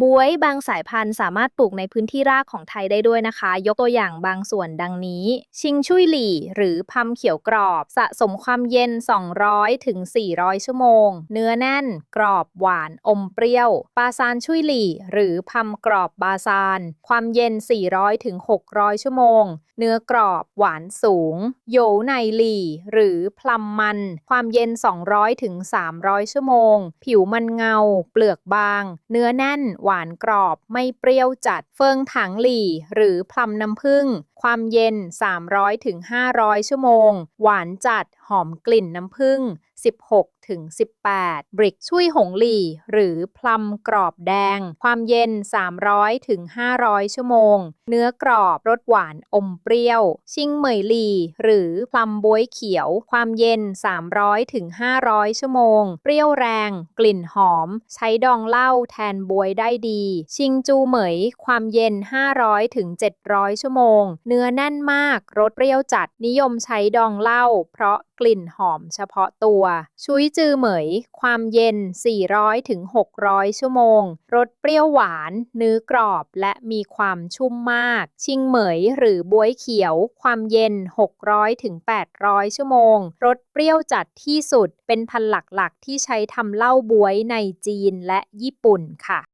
บวยบางสายพันธุ์สามารถปลูกในพื้นที่รากของไทยได้ด้วยนะคะ ยกตัวอย่างบางส่วนดังนี้ ชิงชุยหลี่ หรือพัมเขียวกรอบ สะสมความเย็น 200ถึง400 ชั่วโมง เนื้อแน่น กรอบหวานอมเปรี้ยว ปาซานชุยหลี่ หรือพัมกรอบบาซาน ความเย็น 400ถึง600 ชั่วโมง เนื้อกรอบหวานสูงโยในหลี่ หรือพลัมมัน ความเย็น 200ถึง300 ชั่วโมง ผิวมันเงา เปลือกบาง เนื้อแน่นหวานกรอบไม่เปรี้ยวจัดเฟิงถังหลี่ หรือพลัมน้ำผึ้ง ความเย็น 300ถึง500ชั่วโมง หวานจัดหอมกลิ่นน้ำผึ้ง 16ถึง18 บริกชุยหงหลี่ หรือพลัมกรอบแดง ความเย็น 300ถึง500 ชั่วโมง เนื้อกรอบรสหวานอมเปรี้ยว ชิงเหมยหลี่ หรือพลัมบวยเขียว ความเย็น 300ถึง500 ชั่วโมง เปรี้ยวแรง กลิ่นหอม ใช้ดองเหล้าแทนบวยได้ดี ชิงจูเหมย ความเย็น 500ถึง700 ชั่วโมงเนื้อแน่นมาก รสเปรี้ยวจัด นิยมใช้ดองเหล้า เพราะกลิ่นหอมเฉพาะตัว ชุยจือเหมย ความเย็น 400ถึง600ชั่วโมง รสเปรี้ยวหวาน เนื้อกรอบและมีความชุ่มมาก ชิงเหมยหรือบวยเขียว ความเย็น 600ถึง800ชั่วโมง รสเปรี้ยวจัดที่สุด เป็นพันหลักๆ ที่ใช้ทำเหล้าบวยในจีนและญี่ปุ่นค่ะ